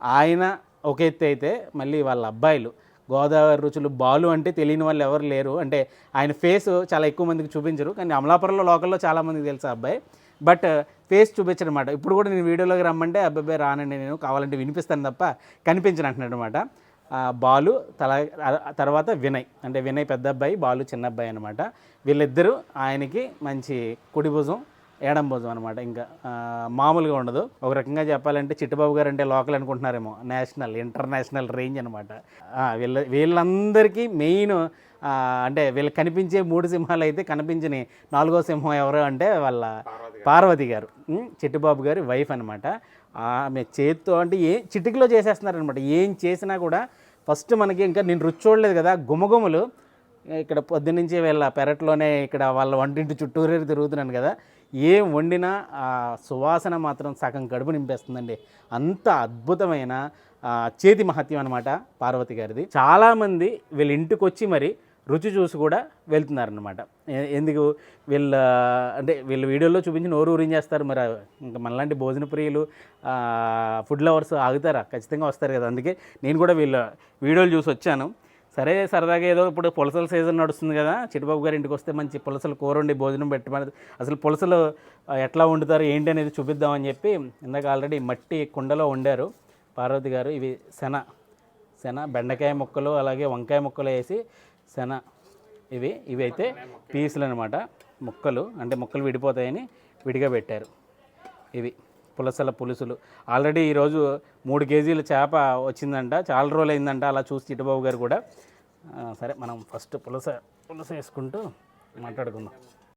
ఆయన ఒక ఎత్తు అయితే మళ్ళీ వాళ్ళ అబ్బాయిలు గోదావరి రుచులు బాలు అంటే తెలియని వాళ్ళు ఎవరు లేరు. అంటే ఆయన ఫేస్ చాలా ఎక్కువ మందికి చూపించరు. కానీ అమలాపురంలో లోకల్లో చాలామందికి తెలుసు ఆ అబ్బాయి. బట్ ఫేస్ uh, చూపించడం అనమాట ఇప్పుడు కూడా నేను వీడియోలోకి రమ్మంటే అబ్బాయి రానండి నేను కావాలంటే వినిపిస్తాను తప్ప కనిపించను అంటున్నాడు అనమాట బాలు తల తర్వాత వినయ్. అంటే వినయ్ పెద్ద అబ్బాయి బాలు చిన్న అబ్బాయి అనమాట వీళ్ళిద్దరూ ఆయనకి మంచి కుడిభుజం భుజం ఏడం భుజం అనమాట ఇంకా మామూలుగా ఉండదు. ఒక రకంగా చెప్పాలంటే చిట్టుబాబు గారు అంటే లోకల్ అనుకుంటున్నారేమో. నేషనల్ ఇంటర్నేషనల్ రేంజ్ అనమాట వీళ్ళ వీళ్ళందరికీ మెయిన్ అంటే వీళ్ళకి కనిపించే మూడు సింహాలు అయితే కనిపించని నాలుగో సింహం ఎవరు అంటే వాళ్ళ పార్వతి గారు. చిట్టుబాబు గారి వైఫ్ అనమాట ఆమె చేత్తో అంటే ఏ చిటికలో చేసేస్తున్నారనమాట ఏం చేసినా కూడా ఫస్ట్ మనకి ఇంకా నేను రుచి చూడలేదు కదా గుమగుమలు. ఇక్కడ పొద్దునుంచి వీళ్ళ పెరట్లోనే ఇక్కడ వాళ్ళ వంటింటి చుట్టూరే తిరుగుతున్నాను కదా. ఏం వండినా ఆ సువాసన మాత్రం సగం కడుపు నింపేస్తుందండి. అంత అద్భుతమైన చేతి మహత్యం అనమాట పార్వతి గారిది. చాలామంది వీళ్ళ ఇంటికి వచ్చి మరి రుచి చూసి కూడా వెళ్తున్నారనమాట ఎందుకు? వీళ్ళ అంటే వీళ్ళ వీడియోలో చూపించి నోరు ఊరించేస్తారు మరి. ఇంకా మనలాంటి భోజన ప్రియులు ఫుడ్ లవర్స్ ఆగుతారా? ఖచ్చితంగా వస్తారు కదా. అందుకే నేను కూడా వీళ్ళ వీడియోలు చూసి వచ్చాను. సరే సరదాగా ఏదో ఇప్పుడు పులసల సీజన్ నడుస్తుంది కదా చిట్టుబాబు గారి ఇంటికి వస్తే మంచి పులసలు కూర వండి భోజనం పెట్టమని అసలు పులసలు ఎట్లా వండుతారు ఏంటి అనేది చూపిద్దామని చెప్పి ఇందాక ఆల్రెడీ మట్టి కుండలో వండారు పార్వతి గారు. ఇవి శన శన బెండకాయ ముక్కలు అలాగే వంకాయ ముక్కలు వేసి శన ఇవి ఇవి అయితే పీసులు అనమాట ముక్కలు అంటే ముక్కలు విడిపోతాయని విడిగా పెట్టారు. ఇవి. పులసల పులుసులు. ఆల్రెడీ ఈరోజు మూడు కేజీల చేప వచ్చిందంట. చాలా రోజులు అయిందంట అలా చూసి చిట్టుబాబు గారు కూడా. సరే మనం ఫస్ట్ పులస పులస వేసుకుంటూ మాట్లాడుకుందాం.